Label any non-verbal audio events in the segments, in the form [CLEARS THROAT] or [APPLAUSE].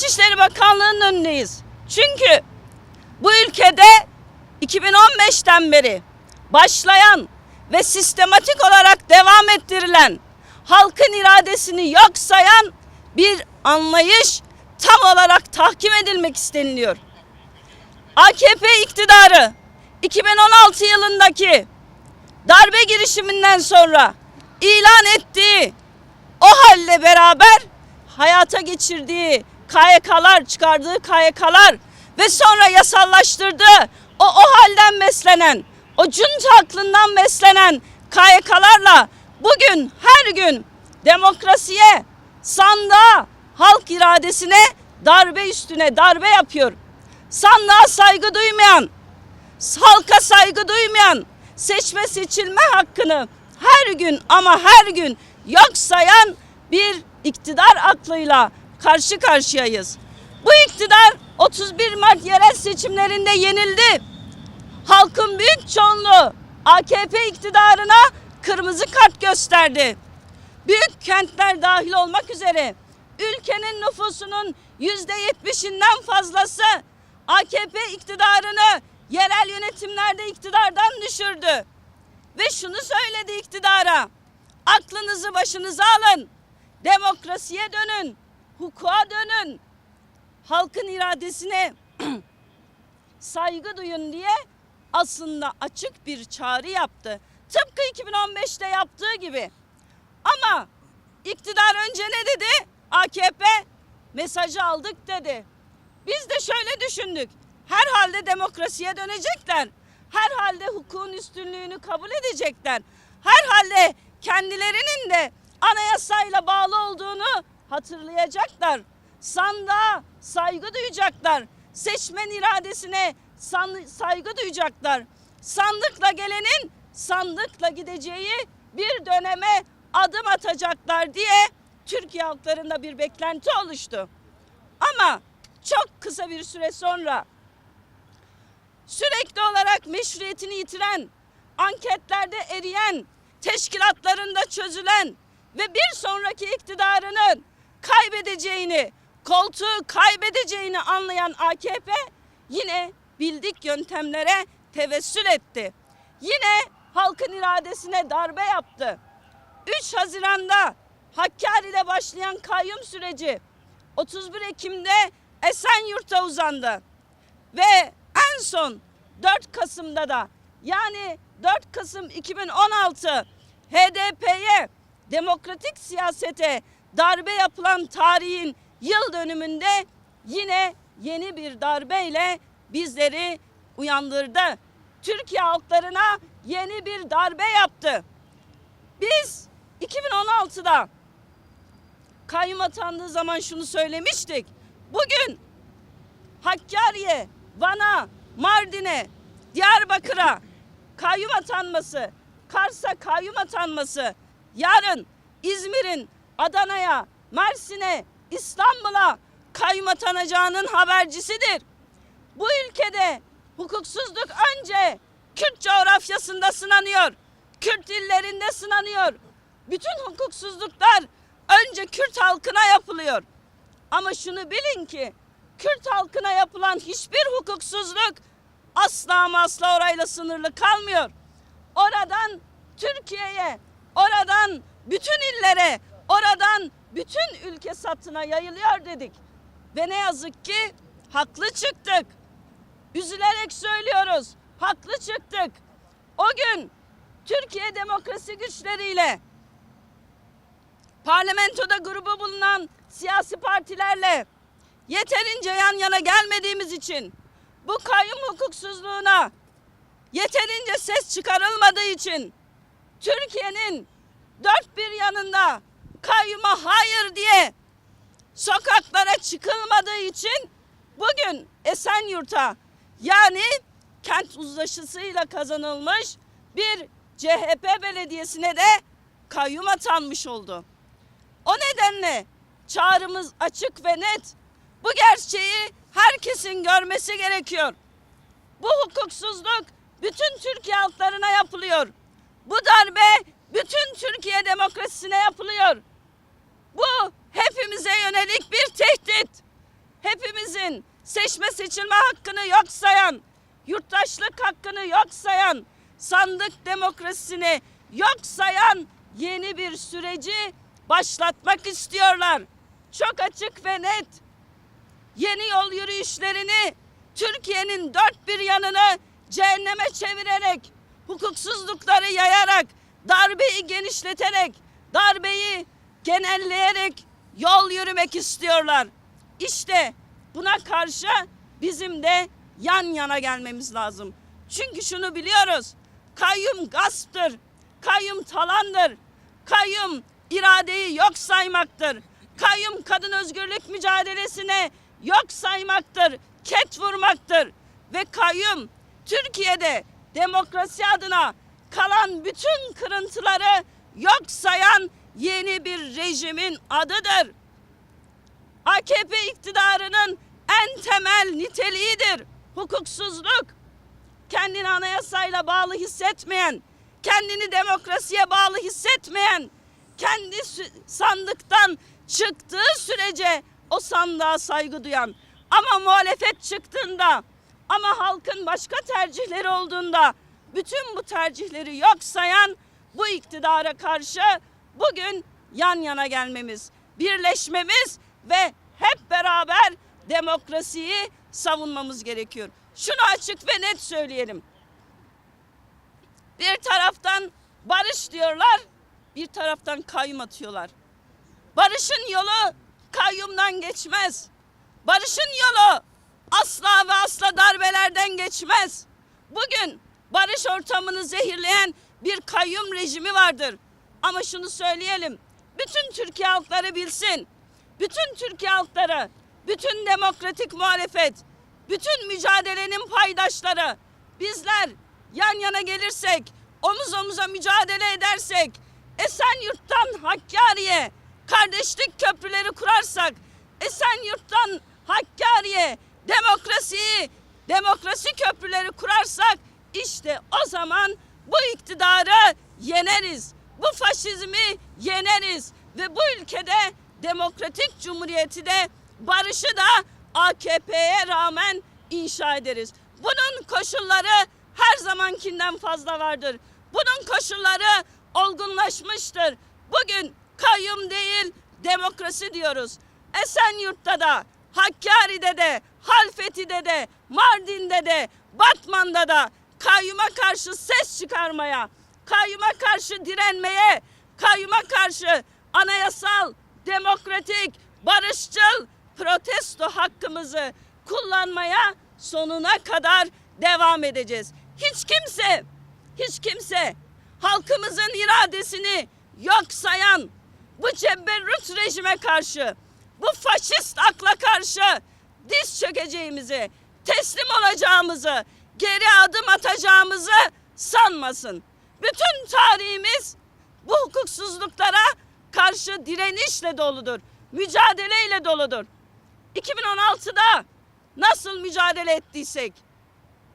İçişleri Bakanlığı'nın önündeyiz. Çünkü bu ülkede 2015'ten beri başlayan ve sistematik olarak devam ettirilen halkın iradesini yok sayan bir anlayış tam olarak tahkim edilmek isteniliyor. AKP iktidarı 2016 yılındaki darbe girişiminden sonra ilan ettiği o halle beraber hayata geçirdiği KYK'lar, çıkardığı KYK'lar ve sonra yasallaştırdığı o o halden beslenen, o junta aklından beslenen KYK'larla bugün her gün demokrasiye, sandığa, halk iradesine darbe üstüne darbe yapıyor. Sandığa saygı duymayan, halka saygı duymayan, seçme seçilme hakkını her gün ama her gün yok sayan bir iktidar aklıyla karşı karşıyayız. Bu iktidar 31 Mart yerel seçimlerinde yenildi. Halkın büyük çoğunluğu AKP iktidarına kırmızı kart gösterdi. Büyük kentler dahil olmak üzere ülkenin nüfusunun yüzde yetmişinden fazlası AKP iktidarını yerel yönetimlerde iktidardan düşürdü. Ve şunu söyledi iktidara. Aklınızı başınıza alın. Demokrasiye dönün. Hukuka dönün. Halkın iradesine [CLEARS THROAT] saygı duyun diye aslında açık bir çağrı yaptı. Tıpkı 2015'te yaptığı gibi. Ama iktidar önce ne dedi? AKP mesajı aldık dedi. Biz de şöyle düşündük. Herhalde demokrasiye dönecekler. Herhalde hukukun üstünlüğünü kabul edecekler. Herhalde kendilerinin de anayasayla bağlı olduğunu hatırlayacaklar. Sandığa saygı duyacaklar. Seçmen iradesine saygı duyacaklar. Sandıkla gelenin sandıkla gideceği bir döneme adım atacaklar diye Türkiye halklarında bir beklenti oluştu. Ama çok kısa bir süre sonra sürekli olarak meşruiyetini yitiren, anketlerde eriyen, teşkilatlarında çözülen ve bir sonraki iktidarının kaybedeceğini, koltuğu kaybedeceğini anlayan AKP yine bildik yöntemlere tevessül etti. Yine halkın iradesine darbe yaptı. 3 Haziran'da Hakkari'de başlayan kayyum süreci 31 Ekim'de Esenyurt'a uzandı. Ve en son 4 Kasım'da da yani 4 Kasım 2016 HDP'ye demokratik siyasete darbe yapılan tarihin yıl dönümünde yine yeni bir darbeyle bizleri uyandırdı. Türkiye halklarına yeni bir darbe yaptı. Biz 2016'da kayyum atandığı zaman şunu söylemiştik. Bugün Hakkari'ye, Van'a, Mardin'e, Diyarbakır'a kayyum atanması, Kars'a kayyum atanması, yarın İzmir'in Adana'ya, Mersin'e, İstanbul'a kayyum atanacağının habercisidir. Bu ülkede hukuksuzluk önce Kürt coğrafyasında sınanıyor. Kürt dillerinde sınanıyor. Bütün hukuksuzluklar önce Kürt halkına yapılıyor. Ama şunu bilin ki Kürt halkına yapılan hiçbir hukuksuzluk asla ama asla orayla sınırlı kalmıyor. Oradan Türkiye'ye, oradan bütün illere, oradan bütün ülke satına yayılıyor dedik. Ve ne yazık ki haklı çıktık. Üzülerek söylüyoruz. Haklı çıktık. O gün Türkiye demokrasi güçleriyle parlamentoda grubu bulunan siyasi partilerle yeterince yan yana gelmediğimiz için bu kayyum hukuksuzluğuna yeterince ses çıkarılmadığı için Türkiye'nin dört bir yanında kayyuma hayır diye sokaklara çıkılmadığı için bugün Esenyurt'a yani kent uzlaşısıyla kazanılmış bir CHP belediyesine de kayyum atanmış oldu. O nedenle çağrımız açık ve net. Bu gerçeği herkesin görmesi gerekiyor. Bu hukuksuzluk bütün Türkiye halklarına yapılıyor. Bu darbe bütün Türkiye demokrasisine yapılıyor. Bu hepimize yönelik bir tehdit. herkesin seçme seçilme hakkını yok sayan, yurttaşlık hakkını yok sayan, sandık demokrasisini yok sayan yeni bir süreci başlatmak istiyorlar. Çok açık ve net. Yeni yol yürüyüşlerini Türkiye'nin dört bir yanını cehenneme çevirerek, hukuksuzlukları yayarak, darbeyi genişleterek, darbeyi genelleyerek yol yürümek istiyorlar. İşte buna karşı bizim de yan yana gelmemiz lazım. Çünkü şunu biliyoruz. Kayyum gasptır. Kayyum talandır. Kayyum iradeyi yok saymaktır. Kayyum kadın özgürlük mücadelesine yok saymaktır. Ket vurmaktır. Ve kayyum Türkiye'de demokrasi adına kalan bütün kırıntıları yok sayan yeni bir rejimin adıdır. AKP iktidarının en temel niteliğidir. Hukuksuzluk. Kendini anayasayla bağlı hissetmeyen, kendini demokrasiye bağlı hissetmeyen, kendi sandıktan çıktığı sürece o sandığa saygı duyan ama muhalefet çıktığında ama halkın başka tercihleri olduğunda bütün bu tercihleri yok sayan bu iktidara karşı bugün yan yana gelmemiz, birleşmemiz ve hep beraber demokrasiyi savunmamız gerekiyor. Şunu açık ve net söyleyelim. Bir taraftan barış diyorlar, bir taraftan kayyum atıyorlar. Barışın yolu kayyumdan geçmez. Barışın yolu asla ve asla darbelerden geçmez. Bugün barış ortamını zehirleyen bir kayyum rejimi vardır. Ama şunu söyleyelim. Bütün Türkiye halkları bilsin. Bütün Türkiye halkları, bütün demokratik muhalefet, bütün mücadelenin paydaşları bizler yan yana gelirsek, omuz omuza mücadele edersek, Esenyurt'tan Hakkari'ye kardeşlik köprüleri kurarsak, Esenyurt'tan Hakkari'ye demokrasiyi, demokrasi köprüleri kurarsak işte o zaman bu iktidarı yeneriz. Bu faşizmi yeneriz ve bu ülkede demokratik cumhuriyeti de barışı da AKP'ye rağmen inşa ederiz. Bunun koşulları her zamankinden fazla vardır. Bunun koşulları olgunlaşmıştır. Bugün kayyum değil demokrasi diyoruz. Esenyurt'ta da, Hakkari'de de, Halfeti'de de, Mardin'de de, Batman'da da kayyuma karşı ses çıkarmaya, kayyuma karşı direnmeye, kayyuma karşı anayasal, demokratik, barışçıl protesto hakkımızı kullanmaya sonuna kadar devam edeceğiz. Hiç kimse, hiç kimse halkımızın iradesini yok sayan bu cebberrut rejime karşı, bu faşist akla karşı diz çökeceğimizi, teslim olacağımızı, geri adım atacağımızı sanmasın. Bütün tarihimiz bu hukuksuzluklara karşı direnişle doludur. Mücadeleyle doludur. 2016'da nasıl mücadele ettiysek,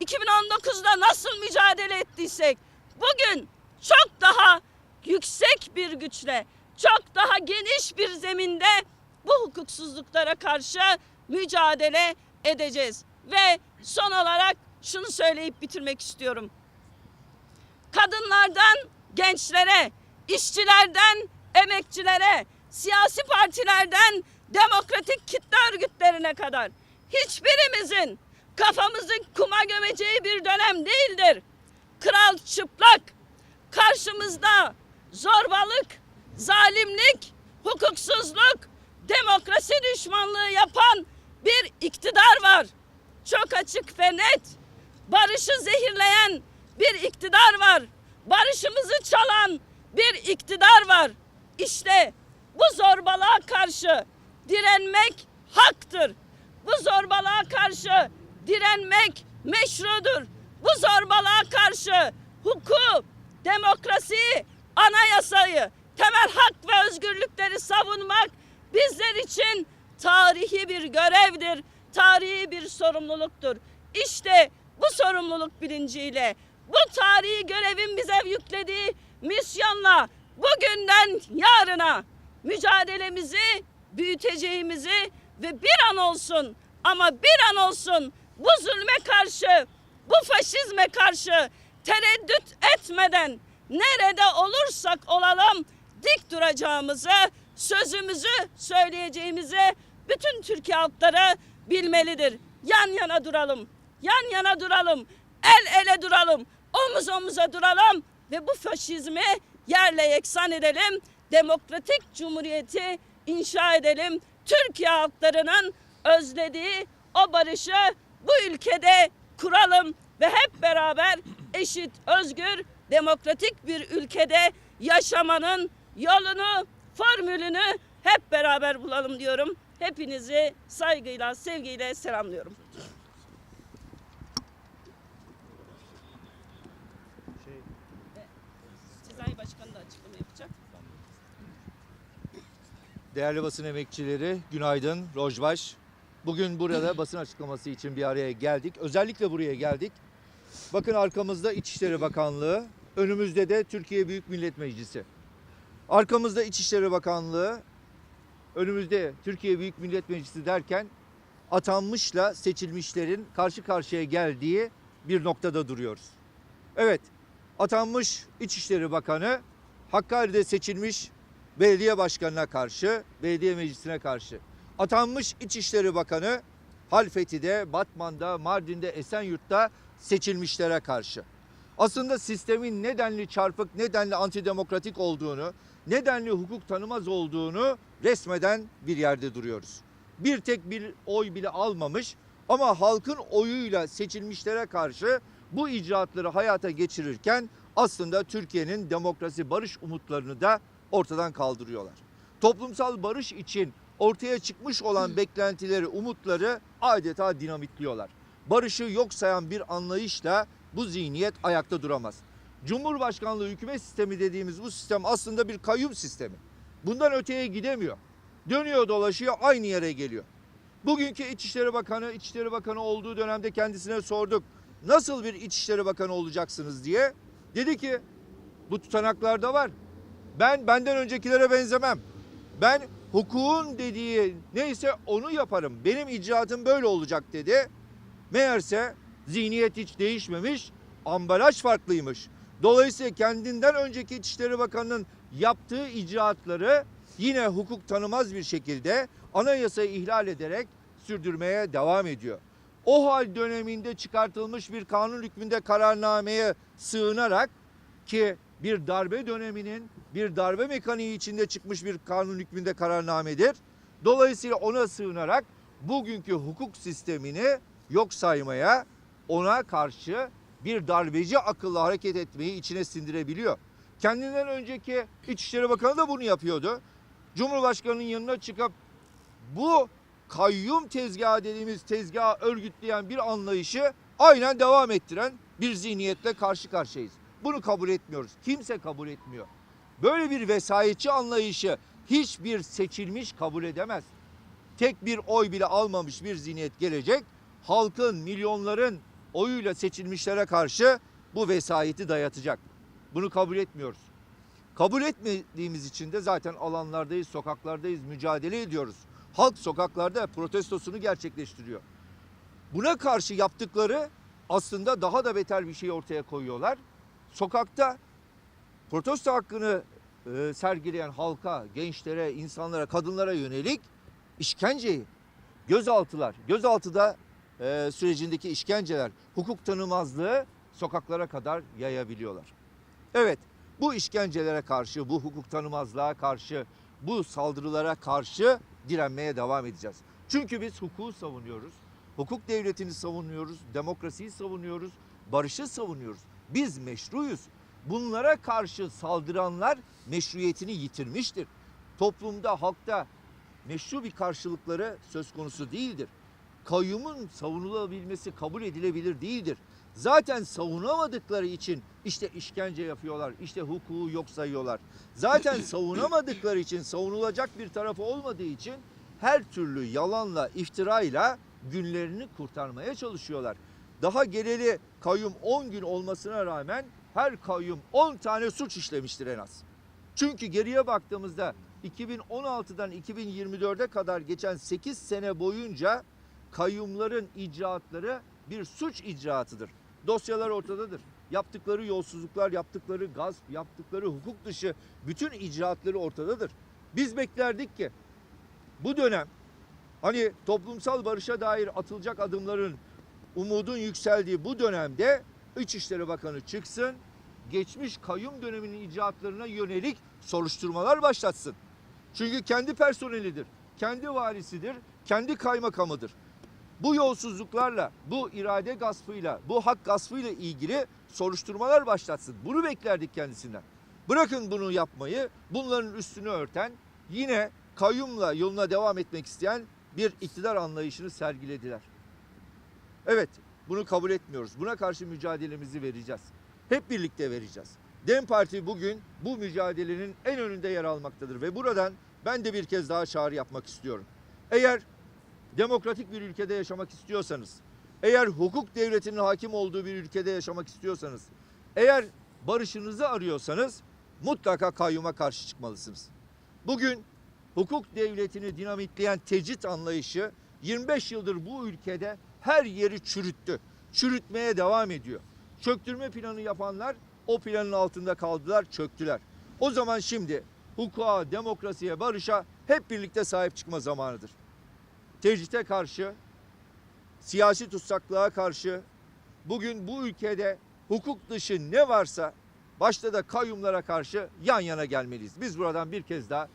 2019'da nasıl mücadele ettiysek, bugün çok daha yüksek bir güçle, çok daha geniş bir zeminde bu hukuksuzluklara karşı mücadele edeceğiz. Ve son olarak şunu söyleyip bitirmek istiyorum. Kadınlardan gençlere, işçilerden emekçilere, siyasi partilerden demokratik kitle örgütlerine kadar hiçbirimizin kafamızı kuma gömeceği bir dönem değildir. Kral çıplak, karşımızda zorbalık, zalimlik, hukuksuzluk, demokrasi düşmanlığı yapan bir iktidar var. Çok açık ve net. Barışı zehirleyen bir iktidar var. Barışımızı çalan bir iktidar var. İşte bu zorbalığa karşı direnmek haktır. Bu zorbalığa karşı direnmek meşrudur. Bu zorbalığa karşı hukuku, demokrasiyi, anayasayı, temel hak ve özgürlükleri savunmak bizler için tarihi bir görevdir, tarihi bir sorumluluktur. İşte bu sorumluluk bilinciyle, bu tarihi görevin bize yüklediği misyonla bugünden yarına mücadelemizi büyüteceğimizi ve bir an olsun Ama bir an olsun bu zulme karşı, bu faşizme karşı tereddüt etmeden nerede olursak olalım dik duracağımızı, sözümüzü söyleyeceğimizi bütün Türkiye halkları bilmelidir. Yan yana duralım, yan yana duralım, el ele duralım, omuz omuza duralım ve bu faşizmi yerle yeksan edelim. Demokratik cumhuriyeti inşa edelim. Türkiye halklarının özlediği o barışı bu ülkede kuralım ve hep beraber eşit, özgür, demokratik bir ülkede yaşamanın yolunu, formülünü hep beraber bulalım diyorum. Hepinizi saygıyla, sevgiyle selamlıyorum. Değerli basın emekçileri, günaydın, Rojbaş. Bugün burada [CLEARS THROAT] basın açıklaması için bir araya geldik. Özellikle buraya geldik. Bakın arkamızda İçişleri Bakanlığı, önümüzde de Türkiye Büyük Millet Meclisi. Arkamızda İçişleri Bakanlığı, önümüzde Türkiye Büyük Millet Meclisi derken atanmışla seçilmişlerin karşı karşıya geldiği bir noktada duruyoruz. Evet, atanmış İçişleri Bakanı Hakkari'de seçilmiş belediye başkanına karşı, belediye meclisine karşı. Atanmış İçişleri Bakanı Halfeti'de, Batman'da, Mardin'de, Esenyurt'ta seçilmişlere karşı. Aslında sistemin nedenli çarpık, nedenli antidemokratik olduğunu, nedenli hukuk tanımaz olduğunu resmeden bir yerde duruyoruz. Bir tek bir oy bile almamış ama halkın oyuyla seçilmişlere karşı bu icraatları hayata geçirirken aslında Türkiye'nin demokrasi barış umutlarını da ortadan kaldırıyorlar. Toplumsal barış için ortaya çıkmış olan beklentileri, umutları adeta dinamitliyorlar. Barışı yok sayan bir anlayışla bu zihniyet ayakta duramaz. Cumhurbaşkanlığı hükümet sistemi dediğimiz bu sistem aslında bir kayyum sistemi. Bundan öteye gidemiyor. Dönüyor dolaşıyor aynı yere geliyor. Bugünkü İçişleri Bakanı, İçişleri Bakanı olduğu dönemde kendisine sorduk. Nasıl bir İçişleri Bakanı olacaksınız diye. Dedi ki bu tutanaklarda var. Ben benden öncekilere benzemem. Ben hukukun dediği neyse onu yaparım. Benim icraatım böyle olacak dedi. Meğerse zihniyet hiç değişmemiş, ambalaj farklıymış. Dolayısıyla kendinden önceki İçişleri Bakanı'nın yaptığı icraatları yine hukuk tanımaz bir şekilde anayasayı ihlal ederek sürdürmeye devam ediyor. O hal döneminde çıkartılmış bir kanun hükmünde kararnameye sığınarak ki bir darbe döneminin bir darbe mekaniği içinde çıkmış bir kanun hükmünde kararnamedir. Dolayısıyla ona sığınarak bugünkü hukuk sistemini yok saymaya, ona karşı bir darbeci akılla hareket etmeyi içine sindirebiliyor. Kendinden önceki İçişleri Bakanı da bunu yapıyordu. Cumhurbaşkanının yanına çıkıp bu kayyum tezgahı dediğimiz tezgahı örgütleyen bir anlayışı aynen devam ettiren bir zihniyetle karşı karşıyayız. Bunu kabul etmiyoruz. Kimse kabul etmiyor. Böyle bir vesayetçi anlayışı hiçbir seçilmiş kabul edemez. Tek bir oy bile almamış bir zihniyet gelecek. Halkın, milyonların oyuyla seçilmişlere karşı bu vesayeti dayatacak. Bunu kabul etmiyoruz. Kabul etmediğimiz için de zaten alanlardayız, sokaklardayız, mücadele ediyoruz. Halk sokaklarda protestosunu gerçekleştiriyor. Buna karşı yaptıkları aslında daha da beter bir şey ortaya koyuyorlar. Sokakta protesto hakkını e, sergileyen halka, gençlere, insanlara, kadınlara yönelik işkenceyi, gözaltılar, gözaltıda e, sürecindeki işkenceler, hukuk tanımazlığı sokaklara kadar yayabiliyorlar. Evet, bu işkencelere karşı, bu hukuk tanımazlığa karşı, bu saldırılara karşı direnmeye devam edeceğiz. Çünkü biz hukuku savunuyoruz. Hukuk devletini savunuyoruz, demokrasiyi savunuyoruz, barışı savunuyoruz. Biz meşruyuz. Bunlara karşı saldıranlar meşruiyetini yitirmiştir. Toplumda, halkta meşru bir karşılıkları söz konusu değildir. Kayyumun savunulabilmesi kabul edilebilir değildir. Zaten savunamadıkları için işte işkence yapıyorlar, işte hukuku yok sayıyorlar. Zaten [CLEARS THROAT] savunamadıkları için, savunulacak bir tarafı olmadığı için her türlü yalanla, iftirayla günlerini kurtarmaya çalışıyorlar. Daha geleli kayyum 10 gün olmasına rağmen her kayyum 10 tane suç işlemiştir en az. Çünkü geriye baktığımızda 2016'dan 2024'e kadar geçen 8 sene boyunca kayyumların icraatları bir suç icraatıdır. Dosyalar ortadadır. Yaptıkları yolsuzluklar, yaptıkları gasp, yaptıkları hukuk dışı bütün icraatları ortadadır. Biz beklerdik ki bu dönem hani toplumsal barışa dair atılacak adımların umudun yükseldiği bu dönemde İçişleri Bakanı çıksın, geçmiş kayyum döneminin icraatlarına yönelik soruşturmalar başlatsın. Çünkü kendi personelidir, kendi valisidir, kendi kaymakamıdır. Bu yolsuzluklarla, bu irade gaspıyla, bu hak gaspıyla ilgili soruşturmalar başlatsın. Bunu beklerdik kendisinden. Bırakın bunu yapmayı, bunların üstünü örten, yine kayyumla yoluna devam etmek isteyen bir iktidar anlayışını sergilediler. Evet, bunu kabul etmiyoruz. Buna karşı mücadelemizi vereceğiz. Hep birlikte vereceğiz. DEM Parti bugün bu mücadelenin en önünde yer almaktadır ve buradan ben de bir kez daha çağrı yapmak istiyorum. Eğer demokratik bir ülkede yaşamak istiyorsanız, eğer hukuk devletinin hakim olduğu bir ülkede yaşamak istiyorsanız, eğer barışınızı arıyorsanız mutlaka kayyuma karşı çıkmalısınız. Bugün hukuk devletini dinamitleyen tecrit anlayışı 25 yıldır bu ülkede her yeri çürüttü. Çürütmeye devam ediyor. Çöktürme planı yapanlar o planın altında kaldılar, çöktüler. O zaman şimdi hukuka, demokrasiye, barışa hep birlikte sahip çıkma zamanıdır. Tecrite karşı, siyasi tutsaklığa karşı bugün bu ülkede hukuk dışı ne varsa başta da kayyumlara karşı yan yana gelmeliyiz. Biz buradan bir kez daha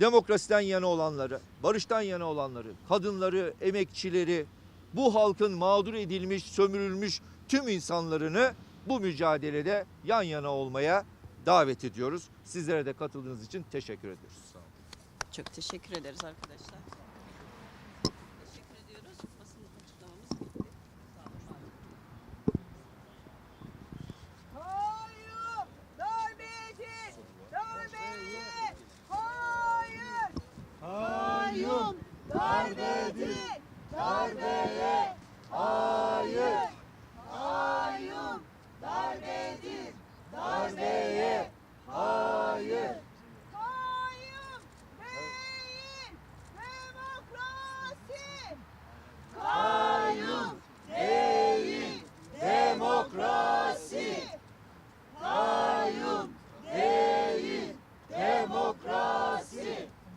demokrasiden yana olanları, barıştan yana olanları, kadınları, emekçileri, bu halkın mağdur edilmiş, sömürülmüş tüm insanlarını bu mücadelede yan yana olmaya davet ediyoruz. Sizlere de katıldığınız için teşekkür ediyoruz. Çok teşekkür ederiz arkadaşlar.